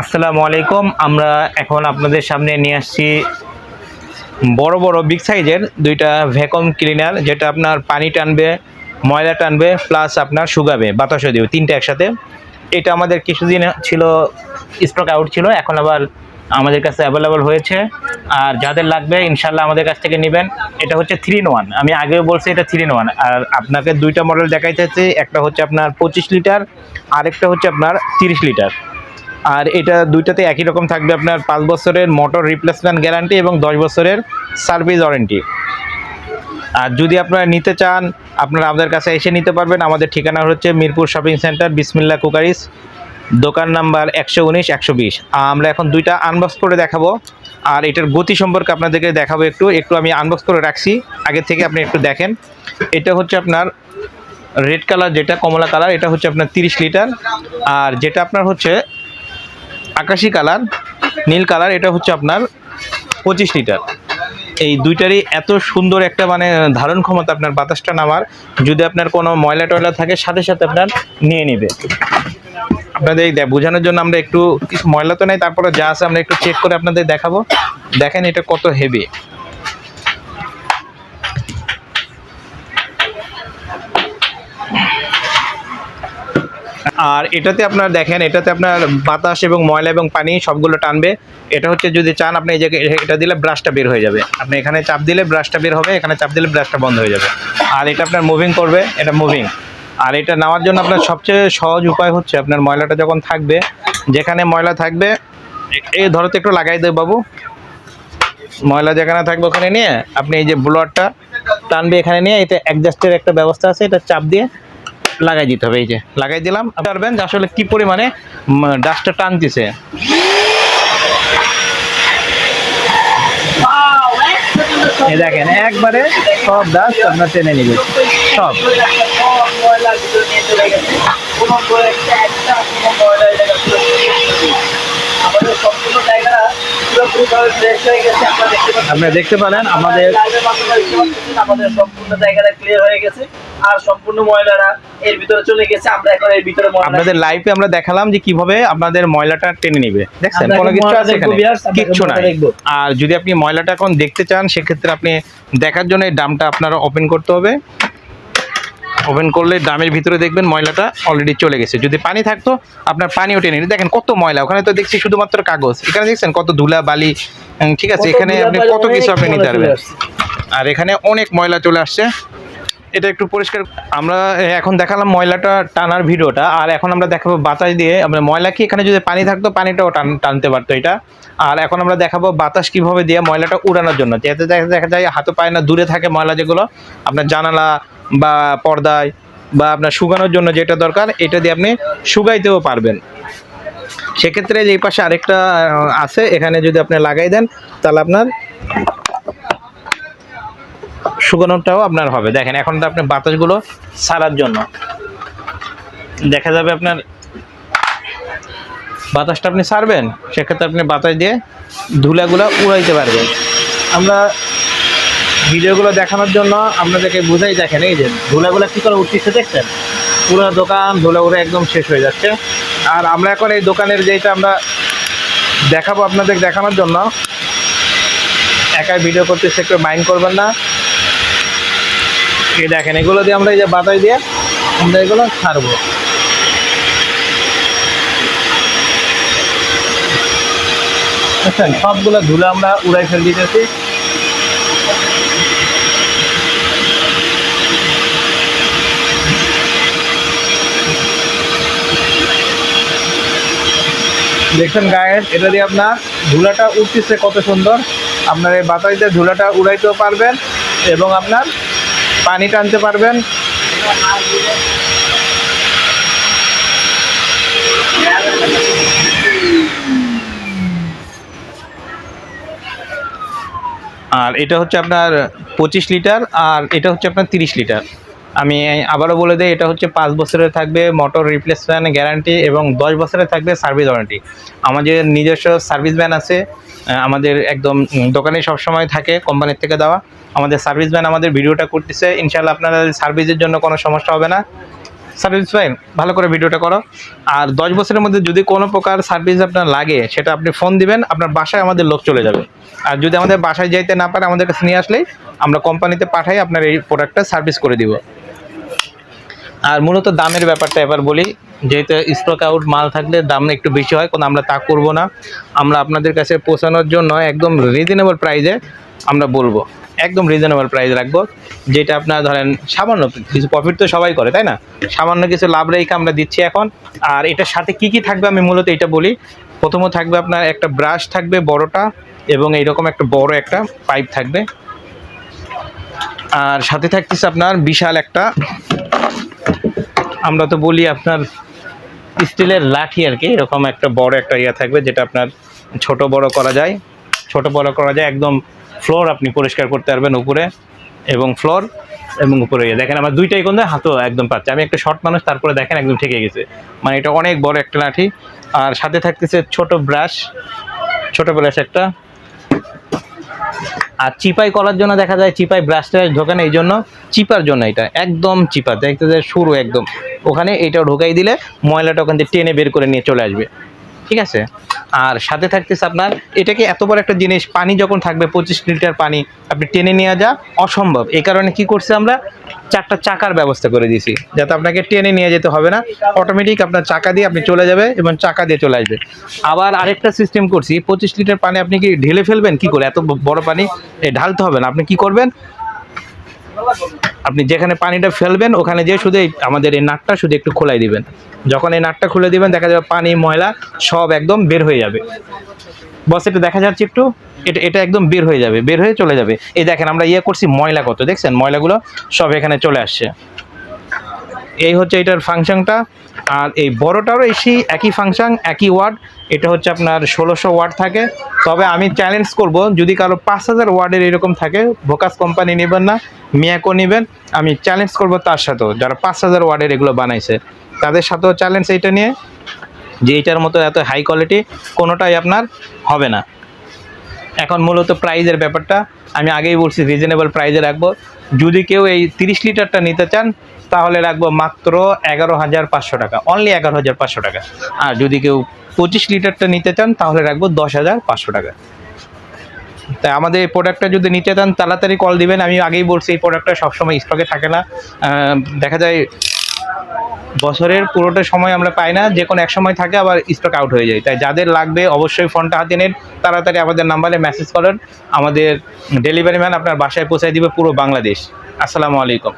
আসসালামু আলাইকুম। আমরা এখন আপনাদের সামনে নিয়ে আসছি বড় বড় বিগ সাইজের দুইটা ভ্যাকুয়াম ক্লিনার যেটা আপনার পানি টানবে, ময়লা টানবে প্লাস আপনার শুকাবে বাতাসও দিবে, তিনটা একসাথে। এটা আমাদের কিছুদিন ছিল স্টক আউট ছিল, এখন আবার আমাদের কাছে অ্যাভেলেবল হয়েছে। আর যাদের লাগবে ইনশাল্লাহ আমাদের কাছ থেকে নেবেন। এটা হচ্ছে থ্রি ইন ওয়ান আমি আগেও বলছি এটা থ্রি ইন ওয়ান আর আপনাকে দুইটা মডেল দেখাইতেছে, একটা হচ্ছে আপনার পঁচিশ লিটার আরেকটা হচ্ছে আপনার তিরিশ লিটার আর এটা দুইটাতে একই রকম থাকবে আপনার পাঁচ বছরের মোটর রিপ্লেসমেন্ট গ্যারান্টি এবং দশ বছরের সার্ভিস ওয়ারেন্টি আর যদি আপনারা নিতে চান, আপনারা আমাদের কাছে এসে নিতে পারবেন। আমাদের ঠিকানা হচ্ছে Mirpur shopping centre Bismillah cookeries. দোকান নাম্বার একশো উনিশ, একশো বিশ। আমরা এখন দুইটা আনবক্স করে দেখাবো। আর এটার গতি সম্পর্কে আপনাদেরকে দেখাবো একটু। একটু আমি আনবক্স করে রাখছি। আগে থেকে আপনি একটু দেখেন। এটা হচ্ছে আপনার রেড কালার যেটা, কমলা কালার এটা হচ্ছে আপনার তিরিশ লিটার আর যেটা আপনার হচ্ছে আকাশি কালার, নীল কালার, এটা হচ্ছে আপনার পঁচিশ লিটার। এই দুইটারই এত সুন্দর একটা মানে ধারণ ক্ষমতা আপনার বাতাসটা নামার, যদি আপনার কোনো ময়লা টয়লা থাকে, সাথে সাথে আপনার নিয়ে নেবে। আপনাদের এই বোঝানোর জন্য আমরা একটু কিছু ময়লা তো নেই, তারপরে যা আছে আমরা একটু চেক করে আপনাদের দেখাবো। দেখেন এটা কত হেভি আর এটাতে আপনার দেখেন, এটাতে আপনার বাতাস এবং ময়লা এবং পানি সবগুলো টানবে। এটা হচ্ছে যদি চান, আপনি এই জায়গায় এটা দিলে ব্রাশটা বের হয়ে যাবে। আপনি এখানে চাপ দিলে ব্রাশটা বের হবে, এখানে চাপ দিলে ব্রাশটা বন্ধ হয়ে যাবে। আর এটা আপনার মুভিং করবে, এটা মুভিং আর এটা নেওয়ার জন্য আপনার সবচেয়ে সহজ উপায় হচ্ছে, আপনার ময়লাটা যখন থাকবে, যেখানে ময়লা থাকবে এই ধরো তো একটু লাগাই দেবে বাবু। ময়লা যেখানে থাকবে ওখানে নিয়ে, আপনি এই যে ব্লোয়ারটা টানবে এখানে নিয়ে এটা অ্যাডজাস্টের একটা ব্যবস্থা আছে, এটা চাপ দিয়ে লাগাই দিতে হবে, এই যে লাগাই দিলাম। আপনি পারবেন যে আসলে কি পরিমাণে ডাস্টটা টানতেছে। এই দেখেন, একবারে সব ডাস্ট আপনার টেনে নিবে সব। আপনারা দেখতে পেলেন আমাদের আমাদের সম্পূর্ণ জায়গাটা ক্লিয়ার হয়ে গেছে। আর সম্পূর্ণ ময়লারা এর ভিতরে চলে গেছে। আমরা এখন এর ভিতরে আপনাদের লাইভে আমরা দেখালাম যে কীভাবে আপনাদের ময়লাটা টেনে নিবে। দেখছেন কোনো কিছু আছে এখানে? কিচ্ছু দেখব। আর যদি আপনি ময়লাটা এখন দেখতে চান সেক্ষেত্রে আপনি দেখার জন্য এই ডামটা আপনারা ওপেন করতে হবে। ওপেন করলে ডামের ভিতরে দেখবেন ময়লাটা অলরেডি চলে গেছে। যদি পানি থাকতো আপনার পানিও টেনে নিন দেখেন কত ময়লা ওখানে তো দেখছি শুধুমাত্র কাগজ। এখানে দেখছেন কত ধুলা বালি ঠিক আছে এখানে আপনি কত কিছু আপনি নিতে পারবেন। আর এখানে অনেক ময়লা চলে আসছে। এটা একটু পরিষ্কার, আমরা এখন দেখালাম ময়লাটা টানার ভিডিওটা, আর এখন আমরা দেখাবো বাতাস দিয়ে, আমরা ময়লা কি এখানে যদি পানি থাকতো, পানিটাও টান, টানতে পারতো এটা। আর এখন আমরা দেখাবো বাতাস কীভাবে দিয়ে ময়লাটা উড়ানোর জন্য। যাতে দেখা যায় হাতে পায় না, দূরে থাকে ময়লা যেগুলো, আপনার জানালা বা পর্দায় বা আপনার শুকানোর জন্য যেটা দরকার, এটা দিয়ে আপনি শুকাইতেও পারবেন। সেক্ষেত্রে যে এই পাশে আরেকটা আছে, এখানে যদি আপনি লাগাই দেন, তাহলে আপনার শুকানোটাও আপনার হবে। দেখেন, এখন তো আপনি বাতাসগুলো সারার জন্য। দেখা যাবে আপনার বাতাসটা আপনি সারবেন সেক্ষেত্রে আপনি বাতাস দিয়ে ধুলাগুলো উড়াইতে পারবেন। আমরা ভিডিওগুলো দেখানোর জন্য আপনাদেরকে বুঝাই, দেখেন, এই যে ধুলাগুলো কী করে উঠতেছে দেখছেন? পুরো দোকান ধুলা উড়ে একদম শেষ হয়ে যাচ্ছে। আর আমরা এখন এই দোকানের যেটা আমরা দেখাবো আপনাদের দেখানোর জন্য, একাই ভিডিও করতেছে, একটু মাইন্ড করবেন না। এই দেখেন, এগুলো দিয়ে আমরা এই যে বাতাস দিয়ে আমরা এগুলো ছাড়বো। বুঝছেন সবগুলো ধুলো আমরা উড়াই ফেল দিতেছি। দেখছেন গায়ের এটা দিয়ে আপনার ধুলাটা উঠতেছে কত সুন্দর। আপনার এই বাতাস দিয়ে ধুলাটা উড়াইতেও পারবেন এবং আপনার পানি টানতে পারবেন। আর এটা হচ্ছে আপনার পঁচিশ লিটার, আর এটা হচ্ছে আপনার তিরিশ লিটার। আমি আবারও বলে দিই, এটা হচ্ছে পাঁচ বছরের থাকবে মোটর রিপ্লেসমেন্ট গ্যারান্টি এবং দশ বছরের থাকবে সার্ভিস ওয়ারেন্টি আমাদের নিজস্ব সার্ভিস ভ্যান আছে আমাদের একদম দোকানে সবসময় থাকে কোম্পানির থেকে দেওয়া। আমাদের সার্ভিস ভ্যান আমাদের ভিডিওটা করতেছে ইনশাল্লাহ আপনারা সার্ভিসের জন্য কোনো সমস্যা হবে না। সার্ভিস পাই ভালো করে ভিডিওটা করো। আর দশ বছরের মধ্যে যদি কোনো প্রকার সার্ভিস আপনার লাগে, সেটা আপনি ফোন দিবেন, আপনার বাসায় আমাদের লোক চলে যাবে। আর যদি আমাদের বাসায় যাইতে না পারে, আমাদের কাছে নিয়ে আসলেই আমরা কোম্পানিতে পাঠাই আপনার এই প্রোডাক্টটা সার্ভিস করে দিব। আর মূলত দামের ব্যাপারটা এবার বলি, যেহেতু স্টক আউট মাল থাকলে দাম একটু বেশি হয়, কোনো আমরা তা করব না। আমরা আপনাদের কাছে পৌঁছানোর জন্য একদম রিজনেবল প্রাইজে আমরা বলব। একদম রিজনেবল প্রাইস রাখব, যেটা আপনার ধরেন সামান্য কিছু প্রফিট তো সবাই করে, তাই না? সামান্য কিছু লাভ রেখে আমরা দিচ্ছি এখন। আর এটার সাথে কি কি থাকবে আমি মূলত এটা বলি। প্রথমত থাকবে আপনার একটা ব্রাশ থাকবে বড়টা, এবং এইরকম একটা বড় একটা পাইপ থাকবে। আর সাথে থাকতেছে আপনার বিশাল একটা আমরা তো বলি আপনার স্টিলের লাঠি আর কি, এরকম একটা বড় একটা ইয়ে থাকবে যেটা আপনার ছোট বড় করা যায়। ছোট বড় করা যায়, একদম ফ্লোর আপনি পরিষ্কার করতে পারবেন উপরে এবং ফ্লোর এবং উপরে ইয়ে। দেখেন আমার দুইটাই কোন হাতও একদম পাচ্ছে আমি একটা শর্ট মানুষ, তারপরে দেখেন একদম ঠেকে গেছে। মানে এটা অনেক বড় একটা লাঠি। আর সাথে থাকতেছে ছোট ব্রাশ ছোট ব্রাশ একটা। আর চিপাই করার জন্য দেখা যায় চিপাই ব্রাশ ব্রাশটা না, এই জন্য চিপার জন্য এটা, একদম চিপা দেখতে যায় শুরু একদম। ওখানে এটা ঢোকাই দিলে ময়লাটা ওখান থেকে টেনে বের করে নিয়ে চলে আসবে। ঠিক আছে? আর সাথে থাকতেছে আপনার, এটাকে এত বড় একটা জিনিস, পানি যখন থাকবে, পঁচিশ লিটার পানি আপনি টেনে নিয়ে যা অসম্ভব। এই কারণে কি করছে আমরা, চারটা চাকার ব্যবস্থা করে দিয়েছি, যাতে আপনাকে টেনে নিয়ে যেতে হবে না। অটোমেটিক আপনার চাকা দিয়ে আপনি চলে যাবে এবং চাকা দিয়ে চলে আসবে। আবার আরেকটা সিস্টেম করছি, পঁচিশ লিটার পানি আপনি কি ঢেলে ফেলবেন? কি করে? এত বড় পানি ঢালতে হবে না। আপনি কি করবেন? আপনি যেখানে পানিটা ফেলবেন, ওখানে যে শুধু আমাদের এই নাটটা শুধু একটু খোলাই দিবেন। যখন এই নাটটা খুলে দিবেন, দেখা যাবে পানি, ময়লা সব একদম বের হয়ে যাবে। বস, এটা দেখা যাচ্ছে একটু? এটা এটা একদম বের হয়ে যাবে, বের হয়ে চলে যাবে। এই দেখেন, আমরা ইয়ে করছি ময়লা কত, দেখছেন? ময়লাগুলো সব এখানে চলে আসছে। এই হচ্ছে এটার ফাংশনটা। আর এই বড়টারও এসি, একই ফাংশন, একই ওয়ার্ড। এটা হচ্ছে আপনার ষোলোশো ওয়ার্ড থাকে। তবে আমি চ্যালেঞ্জ করব, যদি কারও পাঁচ হাজার ওয়ার্ডের এরকম থাকে, ভোকাস কোম্পানি নেবেন না, মিয়াকো নেবেন। আমি চ্যালেঞ্জ করব তার সাথেও, যারা পাঁচ হাজার ওয়ার্ডের এগুলো বানাইছে। তাদের সাথেও চ্যালেঞ্জ এইটা নিয়ে, যে এটার মতো এত হাই কোয়ালিটি কোনোটাই আপনার হবে না। এখন মূলত প্রাইজের ব্যাপারটা, আমি আগেই বলছি রিজনেবল প্রাইজে রাখব। যদি কেউ এই তিরিশ লিটারটা নিতে চান তাহলে রাখব মাত্র এগারো হাজার পাঁচশো টাকা। অনলি এগারো হাজার পাঁচশো টাকা। আর যদি কেউ পঁচিশ লিটারটা নিতে চান, তাহলে রাখব দশ হাজার পাঁচশো টাকা। তাই আমাদের এই প্রোডাক্টটা যদি নিতে চান, তাড়াতাড়ি কল দিবেন। আমি আগেই বলছি, এই প্রোডাক্টটা সবসময় স্টকে থাকে না। দেখা যায় বছরের পুরোটা সময় আমরা পাই না। যে কোনো এক সময় থাকে, আবার স্টক আউট হয়ে যায়। তাই যাদের লাগবে, অবশ্যই ফোনটা হাতে নেন। তাড়াতাড়ি আমাদের নাম্বারে মেসেজ করেন। আমাদের ডেলিভারি ম্যান আপনার বাসায় পৌঁছায় দিবে পুরো বাংলাদেশ। আসসালামু আলাইকুম।